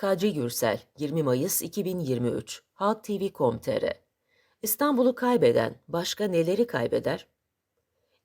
Kadri Gürsel, 20 Mayıs 2023, Halk TV.com.tr İstanbul'u kaybeden başka neleri kaybeder?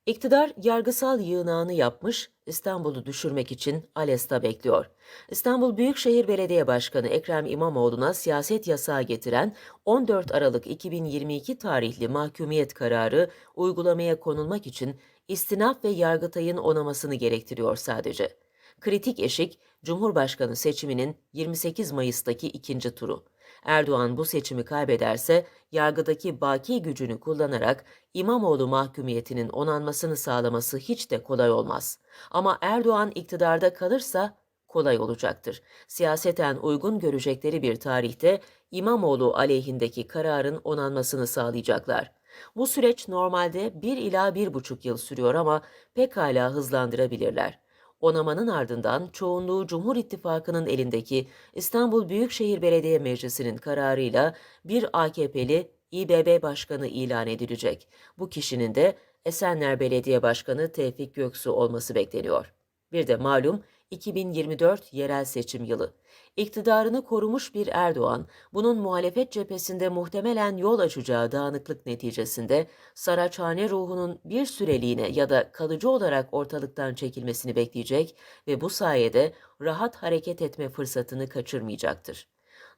İktidar yargısal yığınağını yapmış, İstanbul'u düşürmek için ALES'ta bekliyor. İstanbul Büyükşehir Belediye Başkanı Ekrem İmamoğlu'na siyaset yasağı getiren 14 Aralık 2022 tarihli mahkumiyet kararı uygulamaya konulmak için istinaf ve Yargıtay'ın onamasını gerektiriyor sadece. Kritik eşik, Cumhurbaşkanı seçiminin 28 Mayıs'taki ikinci turu. Erdoğan bu seçimi kaybederse yargıdaki baki gücünü kullanarak İmamoğlu mahkumiyetinin onanmasını sağlaması hiç de kolay olmaz. Ama Erdoğan iktidarda kalırsa kolay olacaktır. Siyaseten uygun görecekleri bir tarihte İmamoğlu aleyhindeki kararın onanmasını sağlayacaklar. Bu süreç normalde 1 ila 1,5 yıl sürüyor ama pekala hızlandırabilirler. Onamanın ardından çoğunluğu Cumhur İttifakı'nın elindeki İstanbul Büyükşehir Belediye Meclisi'nin kararıyla bir AKP'li İBB Başkanı ilan edilecek. Bu kişinin de Esenler Belediye Başkanı Tevfik Göksu olması bekleniyor. Bir de malum 2024 yerel seçim yılı. İktidarını korumuş bir Erdoğan, bunun muhalefet cephesinde muhtemelen yol açacağı dağınıklık neticesinde Saraçhane ruhunun bir süreliğine ya da kalıcı olarak ortalıktan çekilmesini bekleyecek ve bu sayede rahat hareket etme fırsatını kaçırmayacaktır.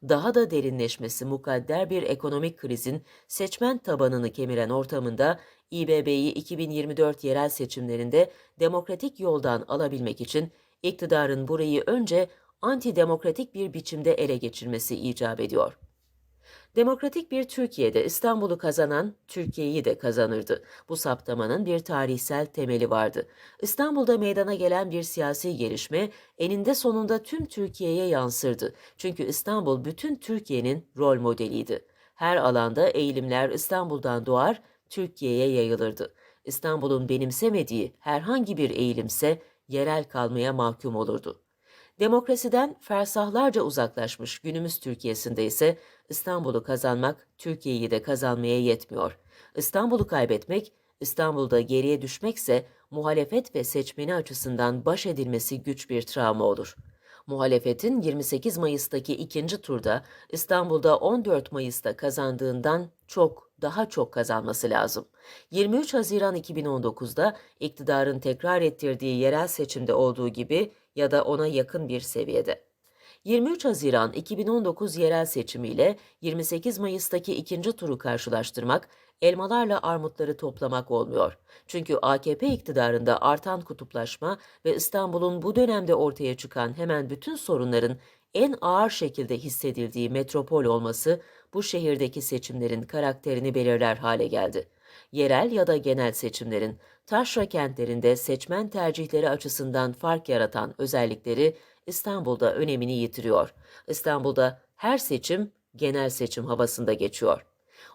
Daha da derinleşmesi mukadder bir ekonomik krizin seçmen tabanını kemiren ortamında İBB'yi 2024 yerel seçimlerinde demokratik yoldan alabilmek için iktidarın burayı önce antidemokratik bir biçimde ele geçirmesi icap ediyor. Demokratik bir Türkiye'de İstanbul'u kazanan Türkiye'yi de kazanırdı. Bu saptamanın bir tarihsel temeli vardı. İstanbul'da meydana gelen bir siyasi gelişme eninde sonunda tüm Türkiye'ye yansırdı. Çünkü İstanbul bütün Türkiye'nin rol modeliydi. Her alanda eğilimler İstanbul'dan doğar, Türkiye'ye yayılırdı. İstanbul'un benimsemediği herhangi bir eğilimse yerel kalmaya mahkum olurdu. Demokrasiden fersahlarca uzaklaşmış günümüz Türkiye'sinde ise İstanbul'u kazanmak Türkiye'yi de kazanmaya yetmiyor. İstanbul'u kaybetmek, İstanbul'da geriye düşmekse muhalefet ve seçmeni açısından baş edilmesi güç bir travma olur. Muhalefetin 28 Mayıs'taki ikinci turda İstanbul'da 14 Mayıs'ta kazandığından çok daha çok kazanması lazım. 23 Haziran 2019'da iktidarın tekrar ettirdiği yerel seçimde olduğu gibi ya da ona yakın bir seviyede. 23 Haziran 2019 yerel seçimiyle 28 Mayıs'taki ikinci turu karşılaştırmak, elmalarla armutları toplamak olmuyor. Çünkü AKP iktidarında artan kutuplaşma ve İstanbul'un bu dönemde ortaya çıkan hemen bütün sorunların en ağır şekilde hissedildiği metropol olması bu şehirdeki seçimlerin karakterini belirler hale geldi. Yerel ya da genel seçimlerin taşra kentlerinde seçmen tercihleri açısından fark yaratan özellikleri İstanbul'da önemini yitiriyor. İstanbul'da her seçim genel seçim havasında geçiyor.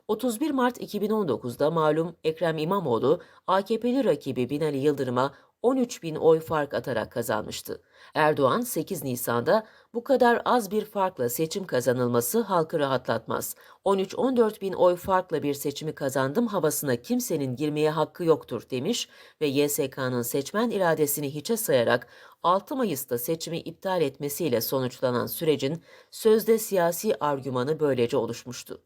31 Mart 2019'da malum Ekrem İmamoğlu AKP'li rakibi Binali Yıldırım'a 13 bin oy fark atarak kazanmıştı. Erdoğan 8 Nisan'da bu kadar az bir farkla seçim kazanılması halkı rahatlatmaz. 13-14 bin oy farkla bir seçimi kazandım havasına kimsenin girmeye hakkı yoktur demiş ve YSK'nın seçmen iradesini hiçe sayarak 6 Mayıs'ta seçimi iptal etmesiyle sonuçlanan sürecin sözde siyasi argümanı böylece oluşmuştu.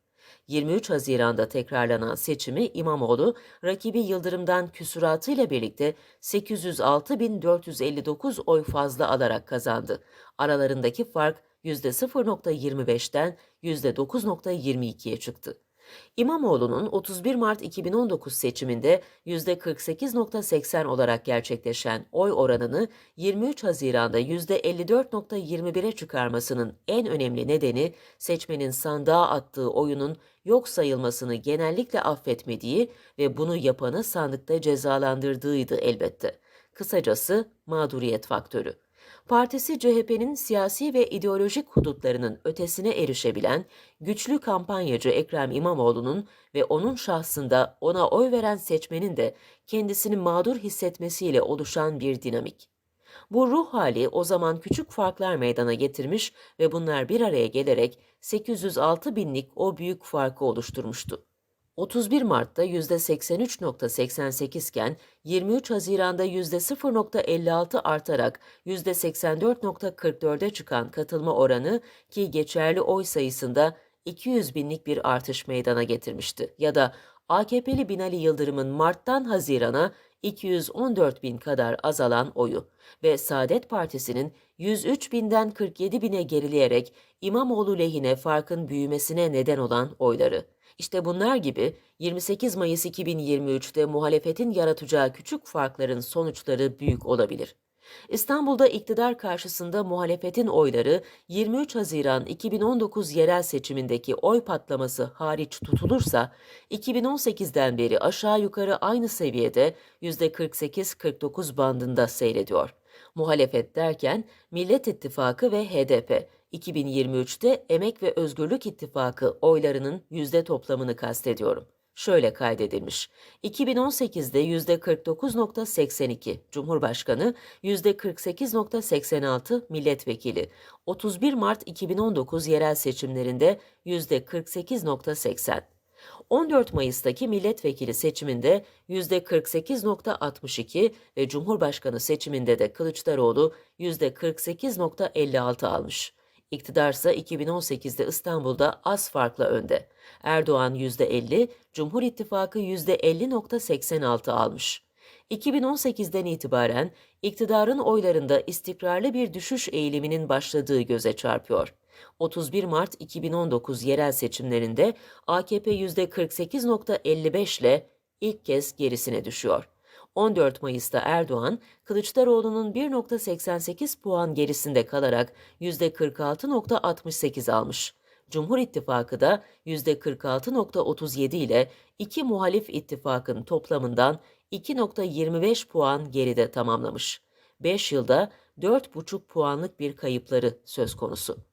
23 Haziran'da tekrarlanan seçimi İmamoğlu, rakibi Yıldırım'dan küsuratıyla birlikte 806.459 oy fazla alarak kazandı. Aralarındaki fark %0.25'ten %9.22'ye çıktı. İmamoğlu'nun 31 Mart 2019 seçiminde %48.80 olarak gerçekleşen oy oranını 23 Haziran'da %54.21'e çıkarmasının en önemli nedeni seçmenin sandığa attığı oyunun yok sayılmasını genellikle affetmediği ve bunu yapanı sandıkta cezalandırdığıydı elbette. Kısacası mağduriyet faktörü. Partisi CHP'nin siyasi ve ideolojik hudutlarının ötesine erişebilen güçlü kampanyacı Ekrem İmamoğlu'nun ve onun şahsında ona oy veren seçmenin de kendisini mağdur hissetmesiyle oluşan bir dinamik. Bu ruh hali o zaman küçük farklar meydana getirmiş ve bunlar bir araya gelerek 806 binlik o büyük farkı oluşturmuştu. 31 Mart'ta %83.88 iken 23 Haziran'da %0.56 artarak %84.44'e çıkan katılma oranı ki geçerli oy sayısında 200 binlik bir artış meydana getirmişti. Ya da AKP'li Binali Yıldırım'ın Mart'tan Haziran'a 214 bin kadar azalan oyu ve Saadet Partisi'nin 103 binden 47 bine gerileyerek İmamoğlu lehine farkın büyümesine neden olan oyları. İşte bunlar gibi 28 Mayıs 2023'te muhalefetin yaratacağı küçük farkların sonuçları büyük olabilir. İstanbul'da iktidar karşısında muhalefetin oyları 23 Haziran 2019 yerel seçimindeki oy patlaması hariç tutulursa 2018'den beri aşağı yukarı aynı seviyede %48-49 bandında seyrediyor. Muhalefet derken Millet İttifakı ve HDP 2023'te Emek ve Özgürlük İttifakı oylarının yüzde toplamını kastediyorum şöyle kaydedilmiş. 2018'de %49.82 Cumhurbaşkanı, %48.86 milletvekili, 31 Mart 2019 yerel seçimlerinde %48.80. 14 Mayıs'taki milletvekili seçiminde %48.62 ve Cumhurbaşkanı seçiminde de Kılıçdaroğlu %48.56 almış. İktidarsa 2018'de İstanbul'da az farkla önde. Erdoğan %50, Cumhur İttifakı %50.86 almış. 2018'den itibaren iktidarın oylarında istikrarlı bir düşüş eğiliminin başladığı göze çarpıyor. 31 Mart 2019 yerel seçimlerinde AKP %48.55 ile ilk kez gerisine düşüyor. 14 Mayıs'ta Erdoğan, Kılıçdaroğlu'nun 1.88 puan gerisinde kalarak %46.68 almış. Cumhur İttifakı da %46.37 ile iki muhalif ittifakın toplamından 2.25 puan geride tamamlamış. 5 yılda 4,5 puanlık bir kayıpları söz konusu.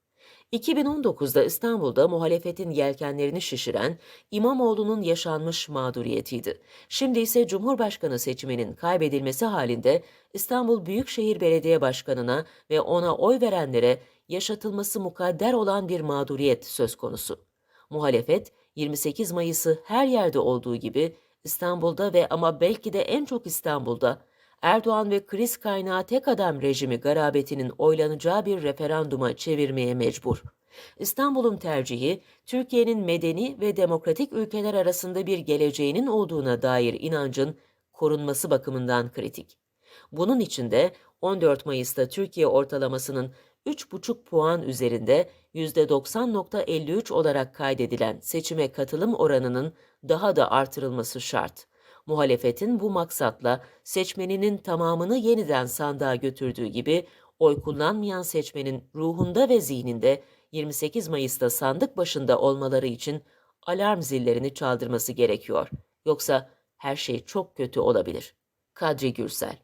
2019'da İstanbul'da muhalefetin yelkenlerini şişiren İmamoğlu'nun yaşanmış mağduriyetiydi. Şimdi ise Cumhurbaşkanı seçiminin kaybedilmesi halinde İstanbul Büyükşehir Belediye Başkanı'na ve ona oy verenlere yaşatılması mukadder olan bir mağduriyet söz konusu. Muhalefet 28 Mayıs'ı her yerde olduğu gibi İstanbul'da ve ama belki de en çok İstanbul'da Erdoğan ve kriz kaynağı tek adam rejimi garabetinin oylanacağı bir referanduma çevirmeye mecbur. İstanbul'un tercihi, Türkiye'nin medeni ve demokratik ülkeler arasında bir geleceğinin olduğuna dair inancın korunması bakımından kritik. Bunun için de 14 Mayıs'ta Türkiye ortalamasının 3,5 puan üzerinde %90.53 olarak kaydedilen seçime katılım oranının daha da artırılması şart muhalefetin bu maksatla seçmeninin tamamını yeniden sandığa götürdüğü gibi oy kullanmayan seçmenin ruhunda ve zihninde 28 Mayıs'ta sandık başında olmaları için alarm zillerini çaldırması gerekiyor. Yoksa her şey çok kötü olabilir. Kadri Gürsel